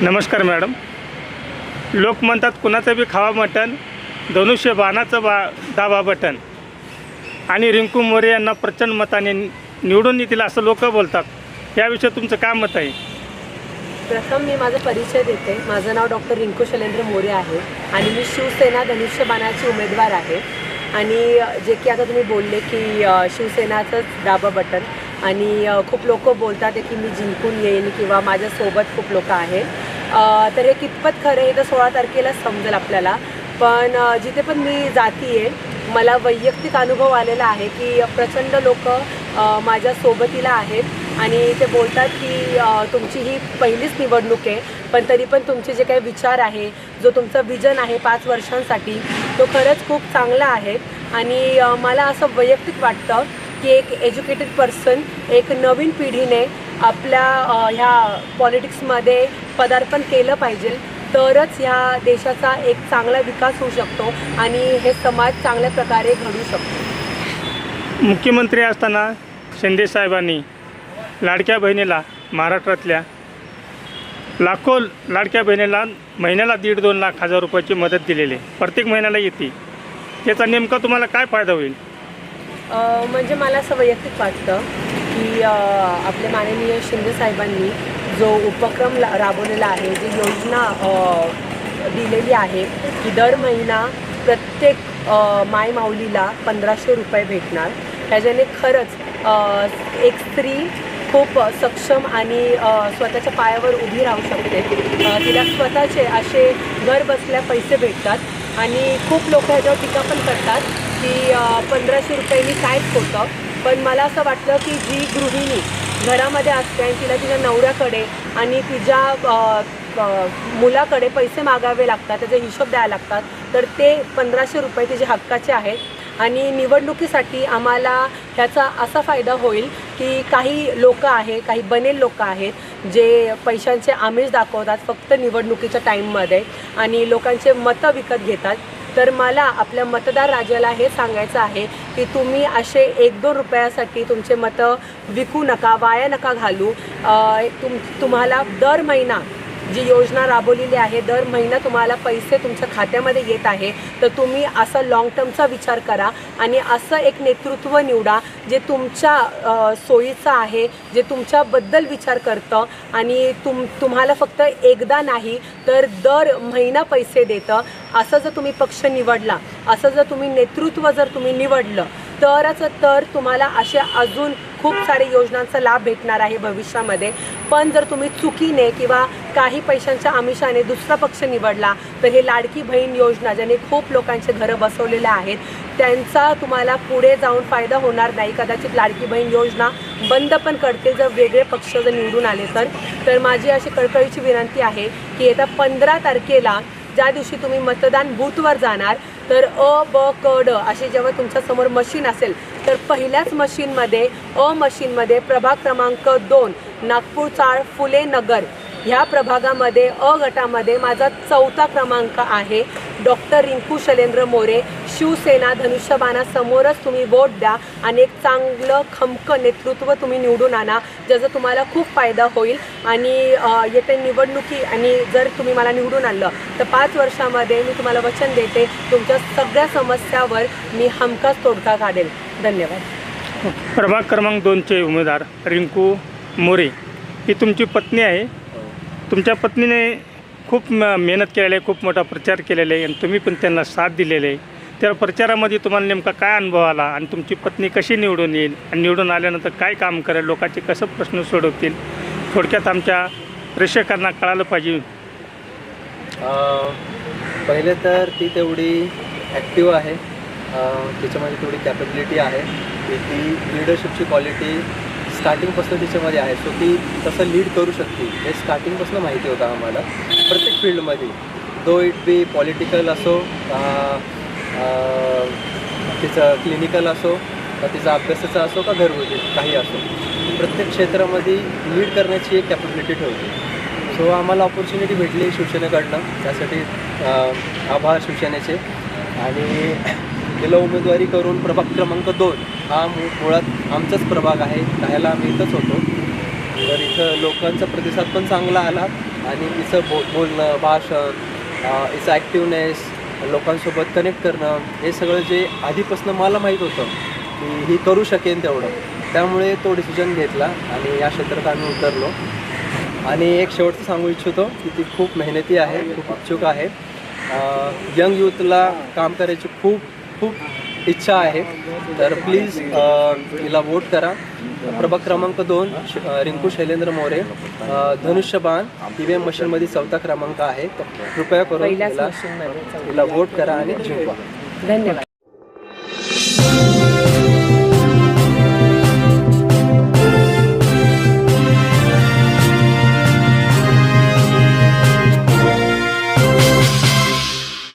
नमस्कार मॅडम. लोक म्हणतात कुणाचं बी खावा मटण धनुष्य बाणाचं बा दाबा बटन आणि रिंकू मोरे यांना प्रचंड मताने निवडून येतील असं लोक बोलतात. याविषयी तुमचं काय मत आहे? प्रथम मी माझा परिचय देते. माझं नाव डॉक्टर रिंकू शैलेंद्र मोरे आहे. आणि मी शिवसेना धनुष्यबाणाची उमेदवार आहे. आणि जे की आता तुम्ही बोलले की शिवसेनाचंच दाबा बटन. आणि खूप लोक बोलतात की मी जिंकून येईन किंवा माझ्यासोबत खूप लोक आहेत. तर हे कितपत खरं हे तर सोळा तारखेलाच समजेल आपल्याला. पण जिथे पण मी जाती आहे मला वैयक्तिक अनुभव आलेला आहे की प्रचंड लोक माझ्या सोबतीला आहेत. आणि ते बोलतात की तुमची ही पहिलीच निवडणूक आहे पण तरी पण तुमचे जे काही विचार आहे जो तुमचा विजन आहे पाच वर्षांसाठी तो खरंच खूप चांगला आहे. आणि मला असं वैयक्तिक वाटतं की एक एज्युकेटेड पर्सन एक नवीन पिढीने आपल्या ह्या पॉलिटिक्समध्ये पदार्पण केलं पाहिजे तरच ह्या देशाचा एक चांगला विकास होऊ शकतो आणि हे समाज चांगल्या प्रकारे घडू शकतो. मुख्यमंत्री असताना शिंदे साहेबांनी लाडक्या बहिणीला महाराष्ट्रातल्या लाखो लाडक्या बहिणीला महिन्याला दीड दोन लाख हजार रुपयाची मदत दिलेली आहे. प्रत्येक महिन्याला येते. त्याचा नेमका तुम्हाला काय फायदा होईल? म्हणजे मला असं वैयक्तिक वाटतं की आपले माननीय शिंदे साहेबांनी जो उपक्रम ला- राबवलेला आहे जी योजना दिलेली आहे की दर महिना प्रत्येक माय माऊलीला पंधराशे रुपये भेटणार. ह्याच्याने खरंच एक स्त्री खूप सक्षम आणि स्वतःच्या पायावर उभी राहू शकते. तिला स्वतःचे असे घर बसल्या पैसे भेटतात आणि खूप लोक ह्याच्यावर टीका पण करतात की पंधराशे रुपयांनी कायच होतं. पण मला असं वाटलं की जी गृहिणी घरामध्ये असते आणि तिला तिच्या नवऱ्याकडे आणि तिच्या मुलाकडे पैसे मागावे लागतात त्याचे हिशोब द्यायला लागतात तर ते पंधराशे रुपये तिचे हक्काचे आहेत. आणि निवडणुकीसाठी आम्हाला ह्याचा असा फायदा होईल की काही लोक आहे काही बनेल लोक आहेत जे पैशांचे आमिष दाखवतात फक्त निवडणुकीच्या टाईममध्ये आणि लोकांचे मतं विकत घेतात. तर मला आपल्या मतदार राजाला हे सांगायचं आहे की तुम्ही असे एक दोन रुपयासाठी तुमचे मतं विकू नका वाया नका घालू. तुम तुम्हाला दर महिना जी योजना राबवलेली आहे दर महिना तुम्हाला पैसे तुमच्या खात्यामध्ये येत आहे तर तुम्ही असा लाँग टर्मचा विचार करा आणि असं एक नेतृत्व निवडा जे तुमच्या सोयीचं आहे जे तुमच्याबद्दल विचार करतं आणि तुम तुम्हाला फक्त एकदा नाही तर दर महिना पैसे देतं. असं जर तुम्ही पक्ष निवडला असं जर तुम्ही नेतृत्व जर तुम्ही निवडलं तरच तर तुम्हाला असे अजून खूप सारे योजनांचा लाभ भेटणार आहे भविष्यामध्ये. पण जर तुम्ही चुकीने किंवा काही पैशांच्या आमिषाने दुसरा पक्ष निवडला तर हे लाडकी बहीण योजना ज्याने खूप लोकांचे घरं बसवलेले आहेत त्यांचा तुम्हाला पुढे जाऊन फायदा होणार नाही. कदाचित लाडकी बहीण योजना बंद पण करतील जर वेगळे पक्ष जर निवडून आले तर. तर माझी अशी कळकळीची विनंती आहे की येत्या पंधरा तारखेला ज्या दिवशी तुम्ही मतदान बूथवर जाणार तर अ ब क ड असे जेव्हा तुमच्यासमोर मशीन असेल तर पहिल्याच मशीनमध्ये अ मशीनमध्ये प्रभाग क्रमांक दोन नागपूर चाळ फुले नगर ह्या प्रभागामध्ये अ गटामध्ये माझा चौथा क्रमांक आहे डॉक्टर रिंकू शैलेंद्र मोरे. शिवसेना धनुष्यबाणा समोरच तुम्ही वोट द्या आणि एक चांगलं खमकं नेतृत्व तुम्ही निवडून आणा ज्याचा तुम्हाला खूप फायदा होईल. आणि येते येत्या निवडणुकी आणि जर तुम्ही मला निवडून आणलं तर पाच वर्षामध्ये मी तुम्हाला वचन देते तुमच्या सगळ्या समस्यावर मी हमखास तोडगा काढेल. धन्यवाद. प्रभाग क्रमांक दोनचे उमेदवार रिंकू मोरे. ही तुमची पत्नी आहे. तुमच्या पत्नीने खूप म- मेहनत केलेली आहे खूप मोठा प्रचार केलेला आहे आणि तुम्ही पण त्यांना साथ दिलेले आहे. त्या प्रचारामध्ये तुम्हाला नेमका काय अनुभव आला आणि तुमची पत्नी कशी निवडून येईल आणि निवडून आल्यानंतर काय काम करेल लोकांचे कसं प्रश्न सोडवतील थोडक्यात आमच्या प्रेक्षकांना कळालं पाहिजे. पहिले तर ती तेवढी ॲक्टिव्ह आहे. तिच्यामध्ये तेवढी कॅपेबिलिटी आहे. की ती लिडरशिपची क्वालिटी स्टार्टिंगपासून तिच्यामध्ये आहे. सो ती तसं लीड करू शकते. हे स्टार्टिंगपासून माहिती होतं आम्हाला. प्रत्येक फील्डमध्ये दो इट बी पॉलिटिकल असो तिचं क्लिनिकल असो का तिचा अभ्यासाचा असो का घरगुती म्हणजे काही असो प्रत्येक क्षेत्रामध्ये लीड करण्याची एक कॅपॅबिलिटी ठेवते. सो आम्हाला ऑपॉर्च्युनिटी भेटली शिवसेनेकडनं. त्यासाठी आभार शिवसेनेचे. आणि तिला उमेदवारी करून प्रभाग क्रमांक दोन हा मु- मुळात आमचाच प्रभाग आहे. राहायला आम्ही इथंच होतो. तर इथं लोकांचा प्रतिसाद पण चांगला आला. आणि तिचं बो बोलणं भाषण अ, ॲक्टिवनेस लोकांसोबत कनेक्ट करणं हे सगळं जे आधीपासून मला माहीत होतं की ही करू शकेन तेवढं. त्यामुळे तो डिसिजन घेतला आणि या क्षेत्रात आम्ही उतरलो. आणि एक शेवटचं सांगू इच्छितो की ती खूप मेहनती आहे खूप इच्छुक आहे. यंग यूथला काम करायची खूप खूप इच्छा आहे. तर प्लीज तिला वोट करा. प्रभाग क्रमांक दोन रिंकू शैलेंद्र मोरे. धनुष्यबाण ई व्ही एम मशीनमध्ये चौथा क्रमांक आहे. तर कृपया करून तिला वोट करा आणि जिंकवा. धन्यवाद.